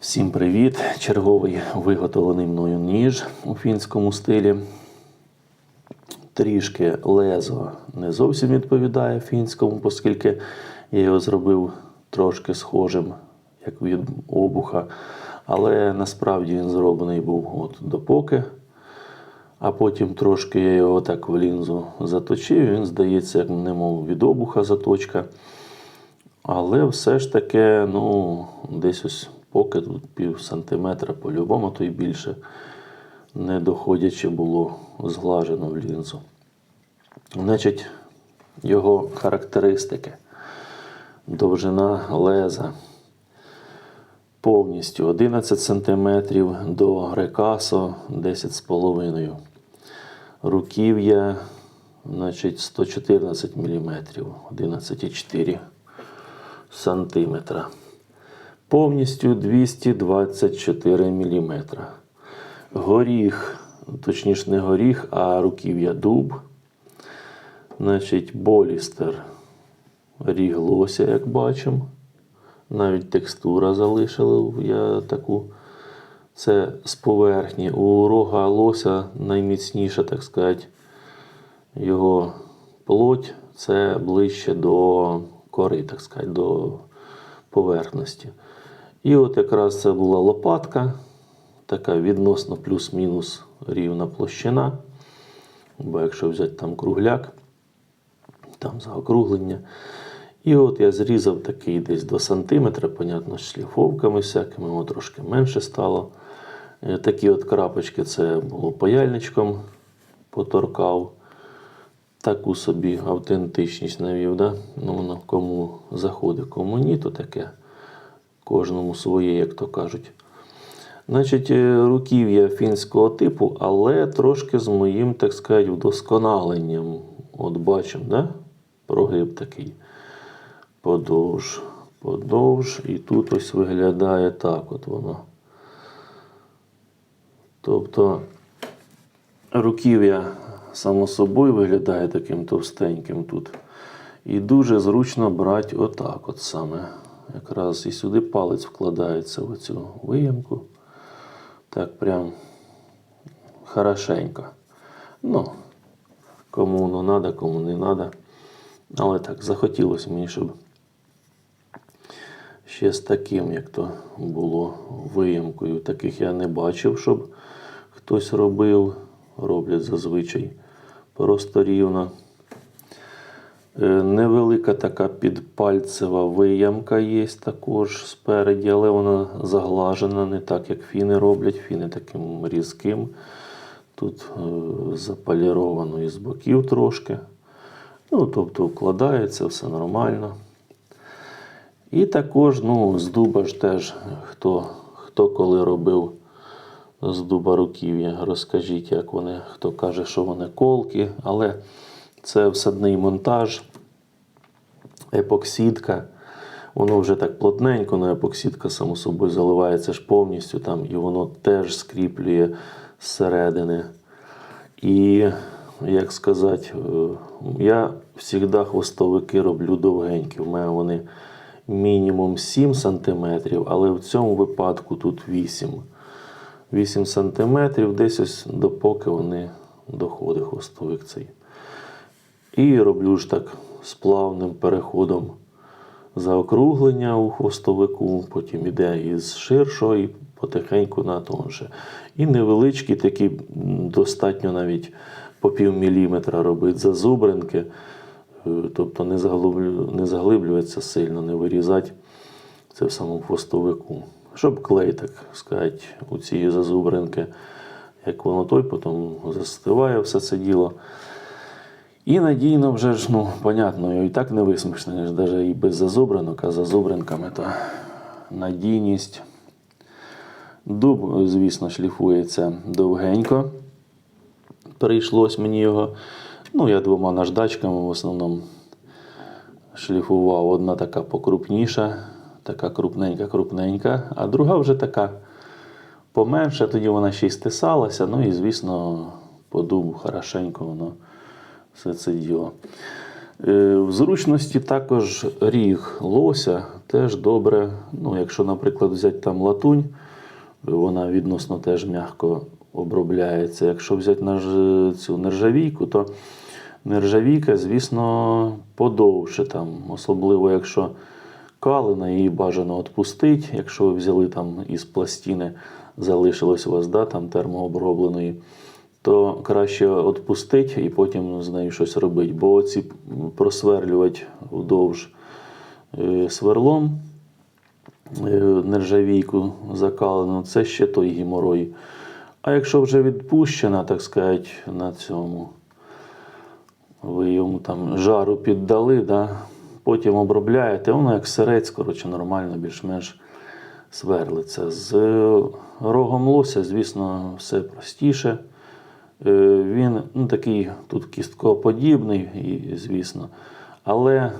Всім привіт! Черговий виготовлений мною ніж у фінському стилі. Трішки лезо не зовсім відповідає фінському, оскільки я його зробив трошки схожим, як від обуха. Але насправді він зроблений був от допоки. А потім трошки я його так в лінзу заточив. Він здається, як немов від обуха заточка. Але все ж таки, ну, десь ось поки тут пів сантиметра по-любому, то й більше не доходячи було зглажено в лінзу. Значить, його характеристики. Довжина леза повністю 11 см до рекасо 10,5 Руків'я значить, 114 мм, 11,4 сантиметра. Повністю 224 мм. Горіх, точніше не горіх, а руків'я дуб. Значить, болістер ріг лося, як бачимо. Навіть текстура залишила я таку. Це з поверхні. У рога лося найміцніша, так сказати, його плоть це ближче до кори, так сказати, до поверхності. І от якраз це була лопатка, така відносно плюс-мінус рівна площина. Бо якщо взяти там кругляк, там заокруглення. І от я зрізав такий десь до сантиметра, понятно, з шліфовками всякими, воно трошки менше стало. Е, Такі от крапочки це було паяльничком, поторкав. Таку собі автентичність навів. Да? Ну, кому заходить, кому ні, то таке. Кожному своє, як то кажуть. Значить, е, руків'я фінського типу, але трошки з моїм, так сказати, вдосконаленням. От бачимо, да? прогиб такий. Подовж, подовж. І тут ось виглядає так от воно. Тобто руків'я само собою виглядає таким товстеньким тут. І дуже зручно брати отак от саме. Якраз і сюди палець вкладається в цю виємку. Так прям хорошенько. Ну, кому воно треба, кому не треба. Але так, захотілося мені, щоб ще з таким, як то було виємкою. Таких я не бачив, щоб хтось робив. Роблять зазвичай просто рівно. Е, Невелика така підпальцева виямка є також спереді, але вона заглажена, не так, як фіни роблять. Фіни таким різким. Тут е, заполіровано із боків трошки. Ну, тобто вкладається, все нормально. І також ну, з дуба ж теж, хто, хто коли робив з дуба руків'я, розкажіть, як вони, хто каже, що вони колки, але це всадний монтаж, епоксидка. Воно вже так плотненько, але епоксидка, само собою, заливається ж повністю там, і воно теж скріплює зсередини. І, як сказати, е, я завжди хвостовики роблю довгенькі. У мене вони мінімум 7 см, але в цьому випадку тут 8 8 см, десь ось допоки вони доходить хвостовик цей. І роблю ж так з плавним переходом заокруглення у хвостовику, потім іде із ширшого і потихеньку на тонше. І невеличкі такі, достатньо навіть по пів міліметра робити зазубринки, е, тобто не, заглиблю, не заглиблюватися сильно, не вирізати це в самому хвостовику. Щоб клей, так сказати, у ці зазубринки, як воно той, потім застиває все це діло. І надійно вже ж, ну, понятно, і так не висмішнеш, навіть і без зазубринок, а зазубринками то надійність. Дуб, звісно, шліфується довгенько. Прийшлось мені його. Ну, я двома наждачками в основному шліфував. Одна така покрупніша, така крупненька-крупненька, а друга вже така поменша, тоді вона ще й стисалася. Ну і, звісно, по дубу хорошенько воно все це діло. Е, В зручності також ріг лося теж добре. Ну, якщо, наприклад, взяти там латунь, вона відносно теж м'яко обробляється. Якщо взяти цю нержавійку, то нержавійка, звісно, подовше там, особливо якщо калина, її бажано відпустити. Якщо ви взяли там із пластини, залишилось у вас да, там термообробленої, то краще відпустити і потім з нею щось робити. Бо ці просверлювати вдовж е, сверлом е, нержавійку закалену, це ще той геморой. А якщо вже відпущена, так сказати, на цьому, ви йому там жару піддали, да? потім обробляєте, воно як сирець, коротше, нормально, більш-менш сверлиться. З рогом лося, звісно, все простіше. Е, Він ну, такий тут кісткоподібний, і, звісно. Але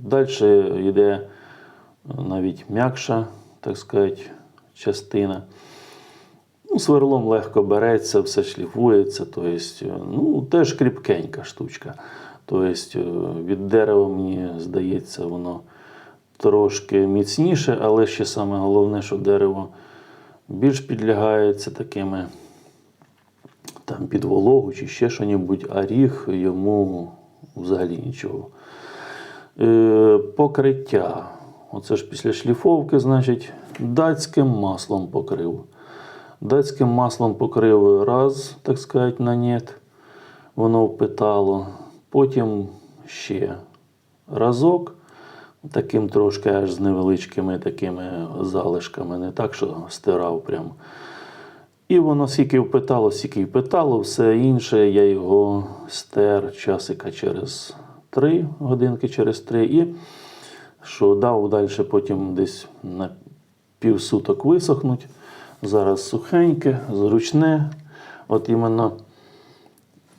далі йде навіть м'якша, так сказати, частина. Ну, сверлом легко береться, все шліфується. Тобто, ну, теж кріпкенька штучка. Тобто, від дерева, мені здається, воно трошки міцніше, але ще саме головне, що дерево більш підлягається такими там під вологу чи ще що-небудь, а ріг йому взагалі нічого. Е, покриття. Оце ж після шліфовки, значить, датським маслом покрив. Датським маслом покрив раз, так сказати, на нет. Воно впитало. Потім ще разок, таким трошки аж з невеличкими такими залишками, не так, що стирав прямо. І воно скільки впитало, скільки впитало, все інше я його стер часика через три годинки через три. І що дав далі потім десь на півсуток висохнуть. Зараз сухеньке, зручне. От іменно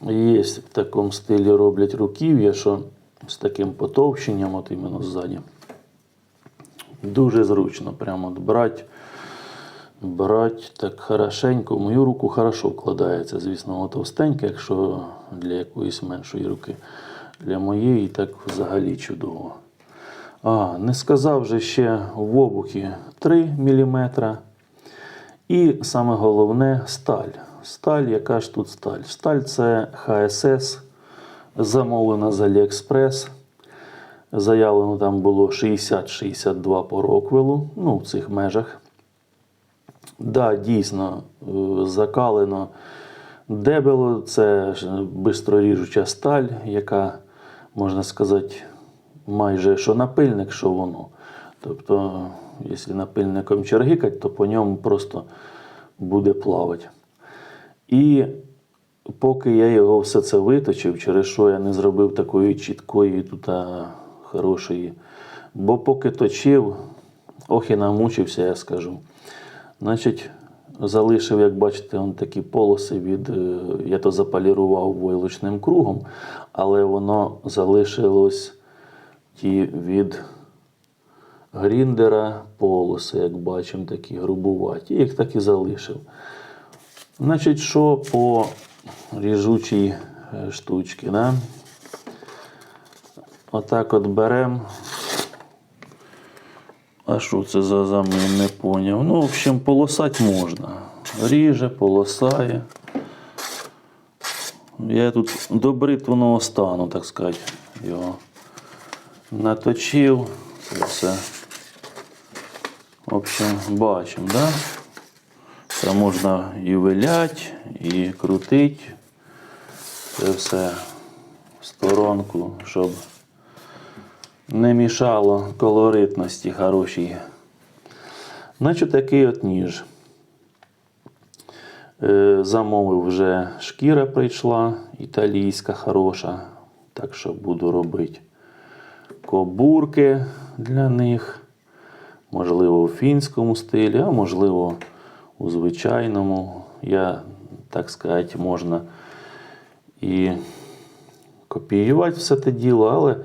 є в такому стилі роблять руків'я, що з таким потовщенням, от іменно ззаді. Дуже зручно. Прямо от брати, брати так хорошенько. В мою руку хорошо вкладається. Звісно, воно товстеньке, якщо для якоїсь меншої руки. Для моєї так взагалі чудово. А, не сказав же ще в обухі 3 мм. І саме головне сталь. Сталь, яка ж тут сталь? Сталь це ХСС, замовлена з Aliexpress. Заявлено там було 60-62 по Роквелу, ну, в цих межах. Да, дійсно, е, закалено дебело, це бистроріжуча сталь, яка, можна сказати, майже що напильник, що воно. Тобто, якщо напильником чергикать, то по ньому просто буде плавати. І поки я його все це виточив, через що я не зробив такої чіткої тут хорошої. Бо поки точив, ох і намучився, я скажу. Значить, залишив, як бачите, он такі полоси від. е, Я то запалірував войлочним кругом, але воно залишилось ті від гріндера полоси, як бачимо, такі грубуваті. Їх так і залишив. Значить, що по ріжучій е, штучці, да? Отак от беремо. А що це за замин, не поняв. Ну, в общем, полосать можна. Ріже, полосає. Я тут до бритвеного стану, так сказати, його наточив. Це все. В общем, бачимо, да? Це можна і вилять, і крутити. Це все в сторонку, щоб не мішало колоритності хорошій. Значить, такий от ніж. Е, Замовив вже шкіра прийшла, італійська хороша. Так що буду робити кобурки для них. Можливо, у фінському стилі, а можливо, у звичайному. Я, так сказати, можна і копіювати все те діло, але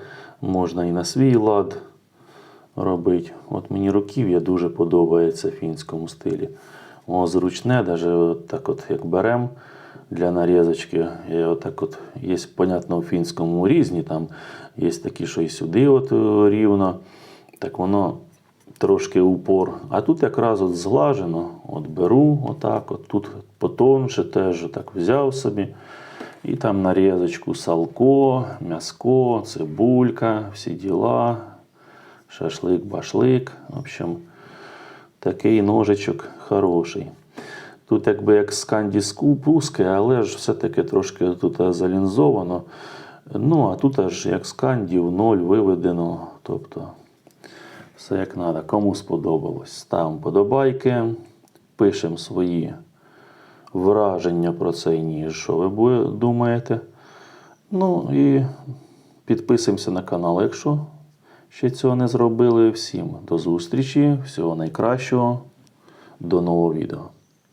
можна і на свій лад робити. От мені руків'я дуже подобається в фінському стилі. Воно зручне, от так от як беремо, для нарізочки. Я отак от, є, понятно, у фінському різні, там є такі, що і сюди от е, рівно. Так воно трошки упор. А тут якраз от зглажено. От беру отак, от тут потонше теж так взяв собі. І там нарізочку салко, м'яско, цибулька, всі діла, шашлик, башлик. В общем, такий ножичок хороший. Тут якби як скандіску пуске, але ж все-таки трошки тут залінзовано. Ну, а тут аж як сканді в ноль виведено. Тобто все як треба. Кому сподобалось, ставимо подобайки, пишемо свої враження про цей ніж, що ви думаєте. Ну і підписуємося на канал, якщо ще цього не зробили. Всім до зустрічі, всього найкращого, до нового відео.